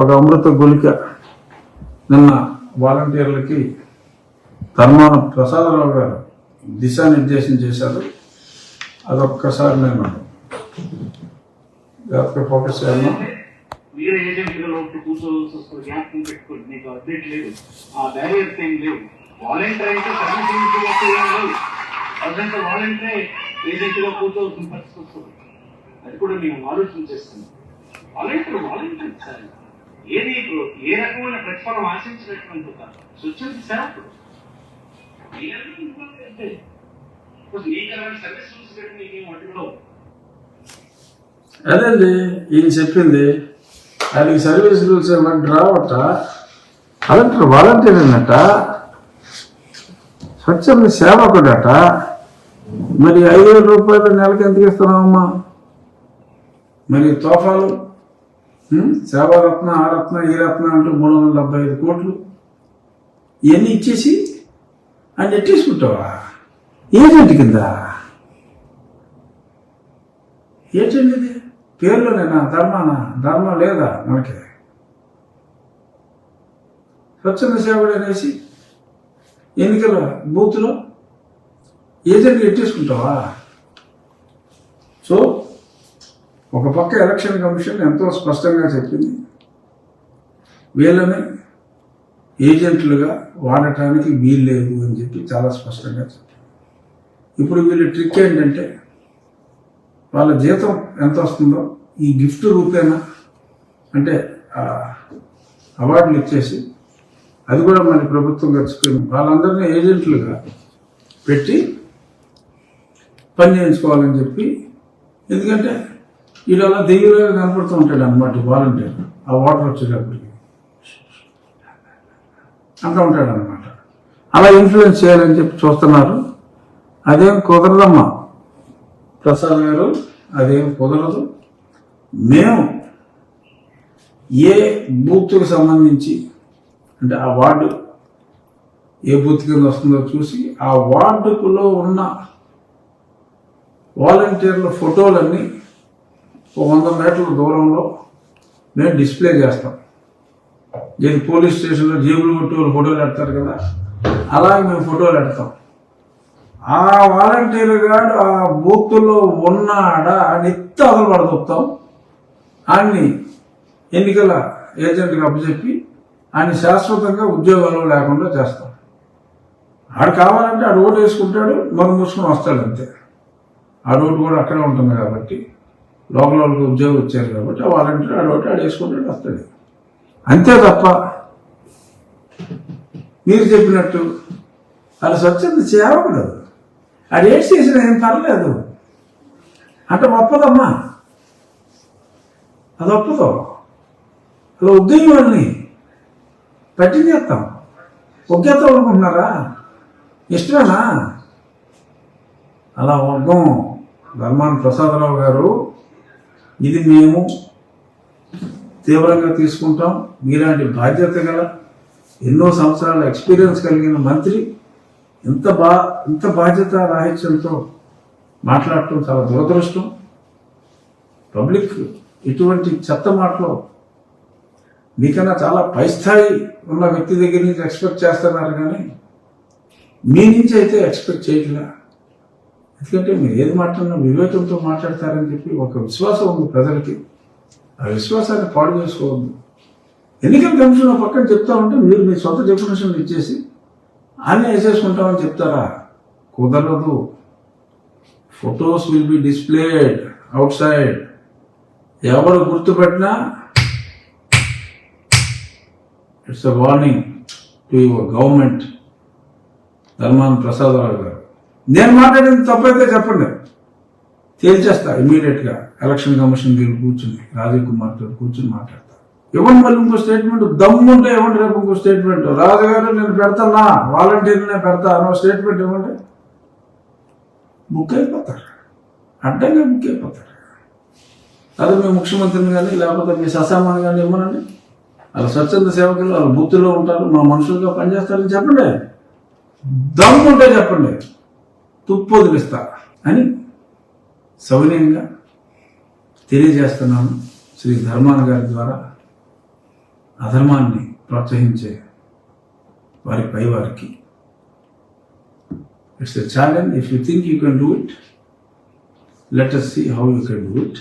ఒక అమృత గులిక నిన్న వాలంటీర్లకి ధర్మాన ప్రసాదరావు గారు దిశానిర్దేశం చేశారు. అదొక్కసారి నేను జాగ్రత్తగా ఫోకస్ చేయాలి. మీరు ఏజెంట్గా లోపు కూర్చోవలసి జ్ఞాపకం పెట్టుకోండి. మీకు అప్డేట్ లేదు. ఆ బ్యారియర్స్ ఏం లేవు. వాలంటీర్ అయితే సర్వీసింగ్ ఏం లేవు అదంతా వాలంటీర్ ఏజెంట్గా కూర్చోవలసిన పరిస్థితి వస్తుంది. అది కూడా నేను ఆలోచన చేస్తాను వాలంటీర్ వాలంటీర్ సార్ ఏది ఇప్పుడు ఏ రకమైన ప్రతిఫలం ఆశించినటువంటి ఒక స్వచ్ఛంద సేవకుడు ఏ రకమైన అదేండి ఈయన చెప్పింది ఆయనకి సర్వీస్ రూల్స్ ఏమంటే రావట అదంటారు వాలంటీర్ అన్నట స్వచ్ఛంద సేవకుడట మరి ఐదు వేల రూపాయలు నెలకి ఎందుకు ఇస్తున్నావమ్మా? మరి తోఫాలు సేవారత్న ఆ రత్న ఈ రత్న అంటూ మూడు వందల డెబ్బై ఐదు కోట్లు. ఇవన్నీ ఇచ్చేసి ఆయన ఎట్టేసుకుంటావా? ఏజెంట్ కింద? ఏజెంట్ ఇది? పేర్లోనేనా? ధర్మాన? ధర్మం లేదా మనకి? స్వచ్ఛంద సేవడు అనేసి ఎన్నికల బూత్లో ఏజెంట్ ఎట్టేసుకుంటావా? సో ఒక పక్క ఎలక్షన్ కమిషన్ ఎంతో స్పష్టంగా చెప్పింది. వీళ్ళని ఏజెంట్లుగా వాడటానికి వీలు లేదు అని చెప్పి చాలా స్పష్టంగా చెప్పింది. ఇప్పుడు వీళ్ళ ట్రిక్ ఏంటంటే వాళ్ళ జీతం ఎంత వస్తుందో ఈ గిఫ్ట్ రూపేనా? అంటే అవార్డులు ఇచ్చేసి అది కూడా మన ప్రభుత్వం ఖర్చుకుని వాళ్ళందరినీ ఏజెంట్లుగా పెట్టి పని చేయించుకోవాలని చెప్పి ఎందుకంటే వీళ్ళు అలా దెయ్యంగా కనపడుతూ ఉంటాడు అనమాట వాలంటీర్ ఆ వాటర్ వచ్చేటప్పటికి. అంటూ ఉంటాడు అనమాట అలా ఇన్ఫ్లుయెన్స్ చేయాలని చెప్పి చూస్తున్నారు. అదేం కుదరదమ్మా. ప్రసాద్ గారు అదేం కుదరదు. మేము ఏ బూత్కి సంబంధించి అంటే ఆ వార్డు ఏ బూత్ కింద వస్తుందో చూసి ఆ వార్డుకులో ఉన్న వాలంటీర్ల ఫోటోలన్నీ ఒక వంద మీటర్ల దూరంలో మేము డిస్ప్లే చేస్తాం. దీని పోలీస్ స్టేషన్లో జేబులు కొట్టి వాళ్ళు ఫోటోలు పెడతారు కదా అలాగే మేము ఫోటోలు పెడతాం. ఆ వాలంటీర్ గాడు ఆ బూత్లో ఉన్నాడా అని అదలు పడదొప్తాం ఆయన్ని ఎన్నికల ఏజెంట్కి అప్పచెప్పి ఆయన శాశ్వతంగా ఉద్యోగాలు లేకుండా చేస్తాం. ఆడు కావాలంటే ఆ రోడ్డు వేసుకుంటాడు మరి మూసుకొని వస్తాడు అంతే. ఆ రోడ్డు కూడా అక్కడే ఉంటుంది కాబట్టి. లోకల్ వాళ్ళకి ఉద్యోగం వచ్చారు కాబట్టి ఆ వాలంటీర్ ఆడు ఓటు వస్తాడు. అంతే తప్ప మీరు చెప్పినట్టు అది స్వచ్ఛంద సేవకుడు ఆడు ఏడ్ చేసిన ఏం పర్లేదు. అంటే ఒప్పదమ్మా. అది ఒప్పదు. అలా ఉద్యోగం వాళ్ళని పట్టించేస్తాం. ఒగ్గేస్తాం అనుకుంటున్నారా? ఇష్టమేనా? అలా వర్గం ధర్మాన ప్రసాదరావు గారు ఇది మేము తీవ్రంగా తీసుకుంటాం. మీలాంటి బాధ్యత గల ఎన్నో సంవత్సరాల ఎక్స్పీరియన్స్ కలిగిన మంత్రి ఇంత బా ఇంత బాధ్యత రాహిత్యంతో మాట్లాడటం చాలా దురదృష్టం. పబ్లిక్ ఇటువంటి చెత్త మాటలు మీకన్నా చాలా పై స్థాయి ఉన్న వ్యక్తి దగ్గర నుంచి ఎక్స్పెక్ట్ చేస్తున్నారు కానీ మీ నుంచి అయితే ఎక్స్పెక్ట్ చేయట్లే. ఎందుకంటే మీరు ఏది మాట్లాడినా వివేకంతో మాట్లాడతారని చెప్పి ఒక విశ్వాసం ఉంది ప్రజలకి. ఆ విశ్వాసాన్ని పాడు చేసుకోవద్దు. ఎన్నికల కమిషన్ పక్కన చెప్తా ఉంటే మీరు మీ సొంత డెఫినేషన్లు ఇచ్చేసి అన్నీ వేసేసుకుంటామని చెప్తారా? కుదరదు. Photos will be displayed outside ఎవరు గుర్తుపెట్టినా it's a warning to your government. Dharmana Prasadarao గారు. నేను మాట్లాడింది తప్పైతే చెప్పండి. తేల్చేస్తా ఇమీడియట్గా ఎలక్షన్ కమిషన్ దగ్గర కూర్చుని రాజీవ్ కుమార్ కూర్చుని మాట్లాడతా. ఇవ్వండి మళ్ళీ ఇంకో స్టేట్మెంట్ దమ్ముంటే ఇవ్వండి రేపు ఇంకో స్టేట్మెంట్ రాజుగారు నేను పెడతానా? వాలంటీర్నే పెడతా అనో స్టేట్మెంట్ ఇవ్వండి. బుక్ అయిపోతారు అడ్డంగా బుక్ అయిపోతారు అదే మీ ముఖ్యమంత్రిని కానీ లేకపోతే మీ ససామాన్ కానీ ఇవ్వనండి. వాళ్ళ స్వచ్ఛంద సేవకులు వాళ్ళ బూత్లో ఉంటారు మా మనుషులుగా పనిచేస్తారని చెప్పండి. దమ్ముంటే చెప్పండి. తుప్పు వదిలిస్తా అని సవినయంగా తెలియజేస్తున్నాను శ్రీ ధర్మాన గారి ద్వారా అధర్మాన్ని ప్రోత్సహించే వారి పై వారికి. It's a challenge if you think you can do it let us see how you can do it